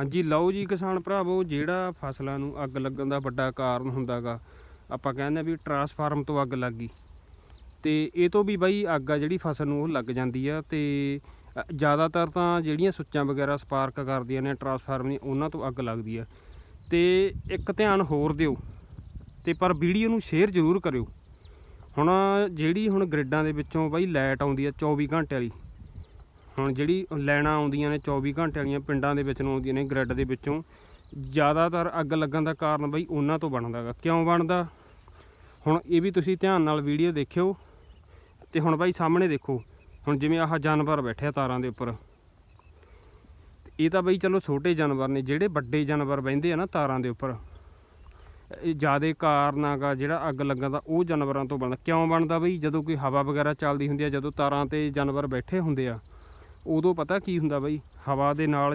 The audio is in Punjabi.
ਹਾਂਜੀ, ਲਓ ਜੀ ਕਿਸਾਨ ਭਰਾਵੋ, ਜਿਹੜਾ ਫਸਲਾਂ ਨੂੰ ਅੱਗ ਲੱਗਣ ਦਾ ਵੱਡਾ ਕਾਰਨ ਹੁੰਦਾਗਾ, ਆਪਾਂ ਕਹਿੰਦੇ ਆ ਵੀ ਟਰਾਂਸਫਾਰਮ ਤੋਂ ਅੱਗ ਲੱਗ ਗਈ। ਤੇ ਇਹ ਤੋਂ ਵੀ ਬਾਈ ਅੱਗ ਆ ਜਿਹੜੀ ਫਸਲ ਨੂੰ ਉਹ ਲੱਗ ਜਾਂਦੀ ਆ ਤੇ ਜ਼ਿਆਦਾਤਰ ਤਾਂ ਜਿਹੜੀਆਂ ਸੁੱਚਾਂ ਵਗੈਰਾ ਸਪਾਰਕ ਕਰਦੀਆਂ ਨੇ, ਟਰਾਂਸਫਾਰਮ ਦੀਆਂ, ਉਹਨਾਂ ਤੋਂ ਅੱਗ ਲੱਗਦੀ ਆ। ਤੇ ਇੱਕ ਧਿਆਨ ਹੋਰ ਦਿਓ, ਤੇ ਪਰ ਵੀਡੀਓ ਨੂੰ ਸ਼ੇਅਰ ਜ਼ਰੂਰ ਕਰਿਓ। ਹੁਣ ਜਿਹੜੀ ਹੁਣ ਗ੍ਰਿਡਾਂ ਦੇ ਵਿੱਚੋਂ ਬਾਈ ਲਾਈਟ ਆਉਂਦੀ ਆ 24 ਘੰਟੇ ਵਾਲੀ ਹੁਣ ਜਿਹੜੀ ਲਾਈਨਾਂ ਆਉਂਦੀਆਂ ਨੇ 24 ਘੰਟੇ ਵਾਲੀਆਂ ਪਿੰਡਾਂ ਦੇ ਵਿੱਚ ਨੂੰ ਆਉਂਦੀਆਂ ਨੇ ਗ੍ਰਿਡ ਦੇ ਵਿੱਚੋਂ, ਜ਼ਿਆਦਾਤਰ ਅੱਗ ਲੱਗਣ ਦਾ ਕਾਰਨ ਬਈ ਉਹਨਾਂ ਤੋਂ ਬਣਦਾਗਾ ਕਿਉਂ ਬਣਦਾ? ਹੁਣ ਇਹ ਵੀ ਤੁਸੀਂ ਧਿਆਨ ਨਾਲ ਵੀਡੀਓ ਦੇਖਿਓ ਤੇ ਹੁਣ ਬਾਈ ਸਾਹਮਣੇ ਦੇਖੋ, ਹੁਣ ਜਿਵੇਂ ਆਹ ਜਾਨਵਰ ਬੈਠੇ ਆ ਤਾਰਾਂ ਦੇ ਉੱਪਰ। ਇਹ ਤਾਂ ਬਈ ਚਲੋ ਛੋਟੇ ਜਾਨਵਰ ਨੇ, ਜਿਹੜੇ ਵੱਡੇ ਜਾਨਵਰ ਬਹਿੰਦੇ ਆ ਨਾ ਤਾਰਾਂ ਦੇ ਉੱਪਰ, ਇਹ ਜਿਆਦੇ ਕਾਰਨ ਆਗਾ ਜਿਹੜਾ ਅੱਗ ਲੱਗਣ ਦਾ, ਉਹ ਜਾਨਵਰਾਂ ਤੋਂ ਬਣਦਾ। ਕਿਉਂ ਬਣਦਾ ਬਈ? ਜਦੋਂ ਕੋਈ ਹਵਾ ਵਗੈਰਾ ਚੱਲਦੀ ਹੁੰਦੀ ਆ, ਜਦੋਂ ਤਾਰਾਂ ਤੇ ਜਾਨਵਰ ਬੈਠੇ ਹੁੰਦੇ ਆ ਉਦੋਂ ਪਤਾ ਕੀ ਹੁੰਦਾ ਬਾਈ? ਹਵਾ ਦੇ ਨਾਲ